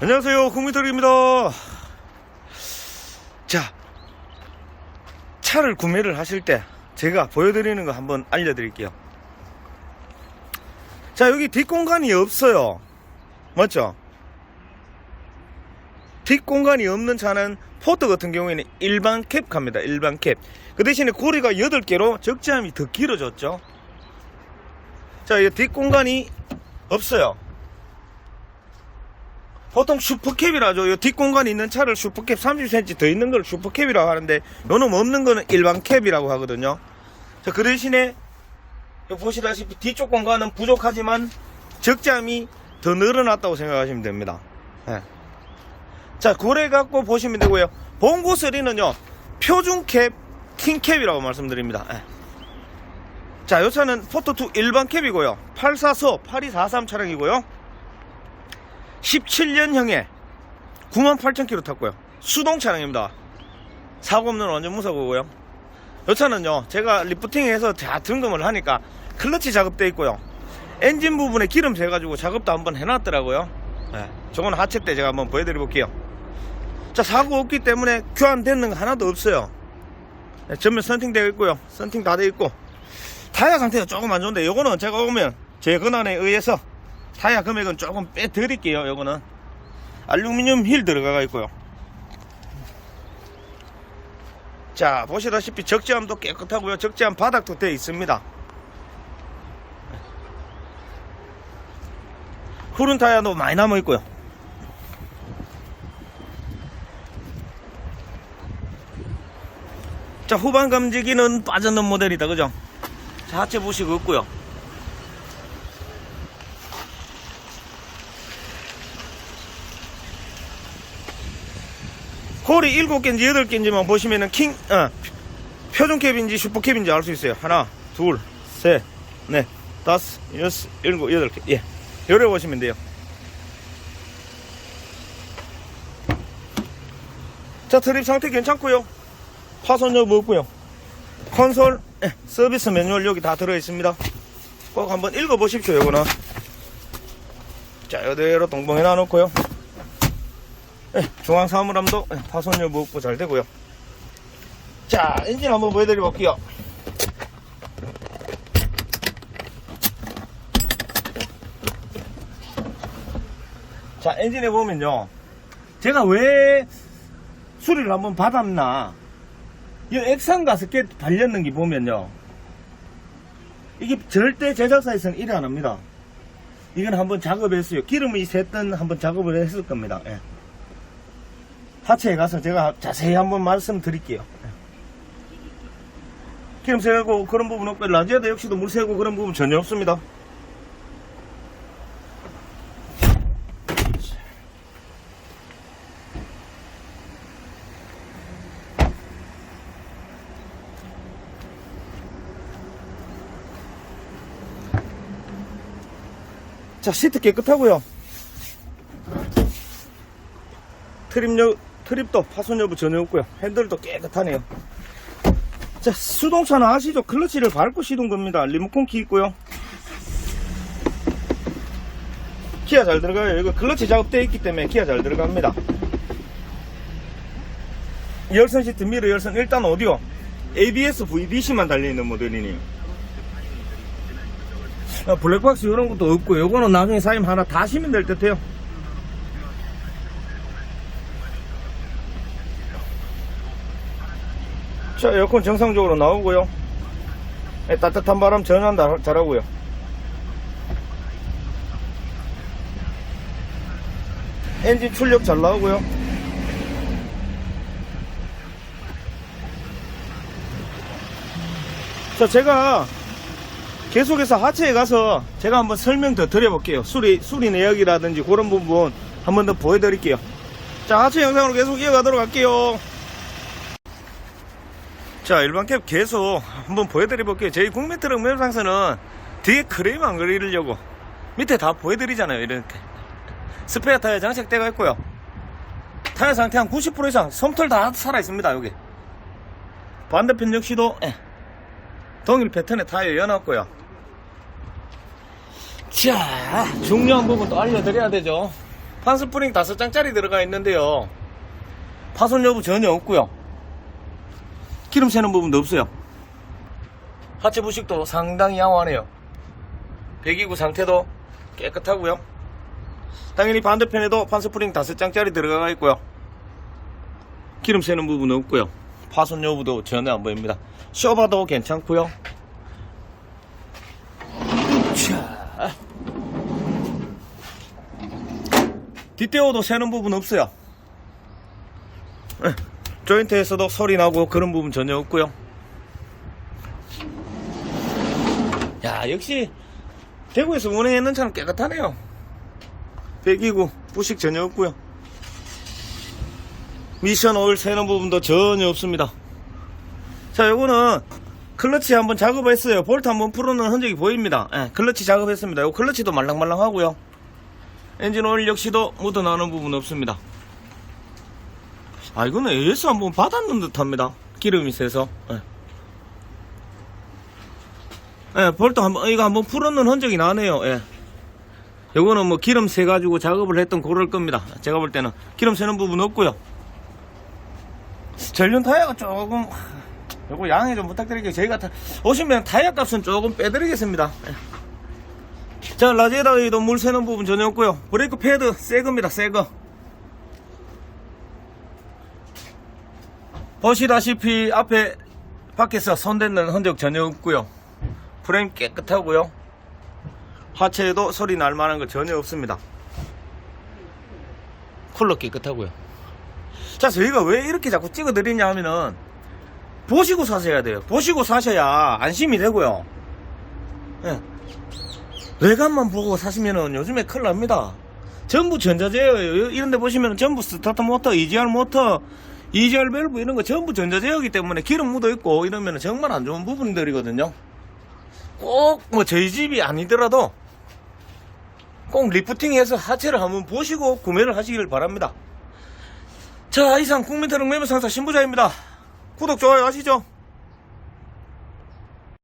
안녕하세요 국민터입니다. 자 차를 구매를 하실 때 제가 보여드리는 거 한번 알려드릴게요. 자 여기 뒷공간이 없어요. 맞죠? 뒷공간이 없는 차는 포트 같은 경우에는 일반 캡 갑니다 일반 캡그 대신에 고리가 8개로 적재함이 더 길어졌죠? 자 이 뒷공간이 없어요 보통 슈퍼캡이라죠. 이 뒷공간이 있는 차를 슈퍼캡 30cm 더 있는 걸 슈퍼캡이라고 하는데 요놈 없는 거는 일반 캡이라고 하거든요. 자, 그 대신에 여기 보시다시피 뒤쪽 공간은 부족하지만 적재함이 더 늘어났다고 생각하시면 됩니다. 예. 자, 그래 갖고 보시면 되고요. 봉고 3는요. 표준 캡, 킹 캡이라고 말씀드립니다. 예. 자, 요 차는 포토2 일반 캡이고요. 844, 8243 차량이고요. 17년형에 98,000km 탔고요. 수동 차량입니다. 사고 없는 완전 무사고고요. 이 차는요, 제가 리프팅해서 다 점검을 하니까 클러치 작업돼 있고요. 엔진 부분에 기름 새가지고 작업도 한번 해놨더라고요. 네, 저건 하체 때 제가 한번 보여드려 볼게요. 자, 사고 없기 때문에 교환되는 거 하나도 없어요. 네, 전면 선팅 되어 있고요. 선팅 다 되어 있고. 타이어 상태가 조금 안 좋은데, 요거는 제가 오면 제 권한에 의해서 타이어 금액은 조금 빼드릴게요. 요거는 알루미늄 힐 들어가 있고요. 자 보시다시피 적재함도 깨끗하고요. 적재함 바닥도 되어 있습니다. 후륜 타이어도 많이 남아 있고요. 자 후방 감지기는 빠져는 모델이다 그죠? 자 하체 부식 없고요. 골이 7개인지 8개인지만 보시면은 킹, 어, 표준캡인지 슈퍼캡인지 알 수 있어요. 하나, 둘, 셋, 넷, 다섯, 여섯, 일곱, 여덟 개. 예. 요래 보시면 돼요. 자, 트립 상태 괜찮고요. 파손 여부 없고요. 콘솔, 예, 서비스 매뉴얼 여기 다 들어 있습니다. 꼭 한번 읽어 보십시오, 요거는. 자, 이대로 동봉해 놔 놓고요. 예, 중앙 사물함도 예, 파손 여부 없고 잘 되고요. 자, 엔진 한번 보여드려 볼게요. 자, 엔진에 보면요. 제가 왜 수리를 한번 받았나. 이 액상 가스켓 달렸는 게 보면요. 이게 절대 제작사에서는 일을 안 합니다. 이건 한번 작업했어요. 기름이 샜던 한번 작업을 했을 겁니다. 예. 하체에 가서 제가 자세히 한번 말씀드릴게요. 기름 새고 그런 부분 없고 라지아도 역시도 물 새고 그런 부분 전혀 없습니다. 자 시트 깨끗하고요. 여, 트립도 파손 여부 전혀 없고요. 핸들도 깨끗하네요. 자, 수동차는 아시죠? 클러치를 밟고 시동 겁니다. 리모컨 키 있고요. 기아 잘 들어가요. 이거 클러치 작업되어 있기 때문에 기아 잘 들어갑니다. 열선 시트, 미러 열선, 일단 오디오. ABS VDC만 달려있는 모델이니. 아, 블랙박스 이런 것도 없고, 요거는 나중에 사임 하나 다 시면 될 듯해요. 자, 에어컨 정상적으로 나오고요. 예, 따뜻한 바람 전환 다 잘하고요. 엔진 출력 잘 나오고요. 자, 제가 계속해서 하체에 가서 제가 한번 설명 더 드려볼게요. 수리, 수리 내역이라든지 그런 부분 한 번 더 보여드릴게요. 자, 하체 영상으로 계속 이어가도록 할게요. 자 일반 캡 계속 한번 보여드려 볼게요. 저희 국민 트럭 매장사는 뒤에 크레임 안 그리려고 밑에 다 보여드리잖아요 이렇게. 스페어 타이어 장착되어 있고요. 타이어 상태 한 90% 이상 솜털 다 살아 있습니다 여기. 반대편 역시도 예, 동일 패턴의 타이어 연었고요. 자 중요한 부분 또 알려드려야 되죠. 판스프링 5장짜리 들어가 있는데요. 파손 여부 전혀 없고요. 기름 새는 부분도 없어요. 하체 부식도 상당히 양호하네요. 배기구 상태도 깨끗하고요. 당연히 반대편에도 판스프링 5장짜리 들어가 있고요. 기름 새는 부분은 없고요. 파손 여부도 전혀 안 보입니다. 쇼바도 괜찮고요. 자. 뒷대어도 새는 부분 없어요. 예, 조인트에서도 소리 나고 그런 부분 전혀 없고요. 야 역시 대구에서 운행했는 차는 깨끗하네요. 배기구 부식 전혀 없고요. 미션 오일 새는 부분도 전혀 없습니다. 자 요거는 클러치 한번 작업했어요. 볼트 한번 풀어놓은 흔적이 보입니다. 예, 클러치 작업했습니다. 요 클러치도 말랑말랑하고요. 엔진 오일 역시도 묻어나는 부분 없습니다. 아 이거는 AS 한번 받았는 듯합니다. 기름이 새서. 예. 예, 볼트 한번 이거 한번 풀어놓은 흔적이 나네요. 예. 요거는 뭐 기름 새 가지고 작업을 했던 그럴 겁니다. 제가 볼 때는 기름 새는 부분 없고요. 전륜 타이어가 조금 요거 양해 좀 부탁드릴게요. 저희가 타- 오시면 타이어 값은 조금 빼드리겠습니다. 예. 자 라지에다도 물 새는 부분 전혀 없고요. 브레이크 패드 새 겁니다. 새 거. 보시다시피 앞에 밖에서 손댄는 흔적 전혀 없고요. 프레임 깨끗하고요. 하체에도 소리 날 만한 거 전혀 없습니다. 쿨러 깨끗하고요. 자, 저희가 왜 이렇게 자꾸 찍어 드리냐 하면은 보시고 사셔야 돼요. 보시고 사셔야 안심이 되고요. 예. 외관만 보고 사시면은 요즘에 큰일 납니다. 전부 전자제어예요. 이런 데 보시면 전부 스타트 모터, EGR 모터, EGR 밸브 이런 거 전부 전자제어이기 때문에 기름 묻어 있고 이러면 정말 안 좋은 부분들이거든요. 꼭 뭐 저희 집이 아니더라도 꼭 리프팅해서 하체를 한번 보시고 구매를 하시길 바랍니다. 자, 이상 국민트럭 매매 상사 신부자입니다. 구독, 좋아요 하시죠?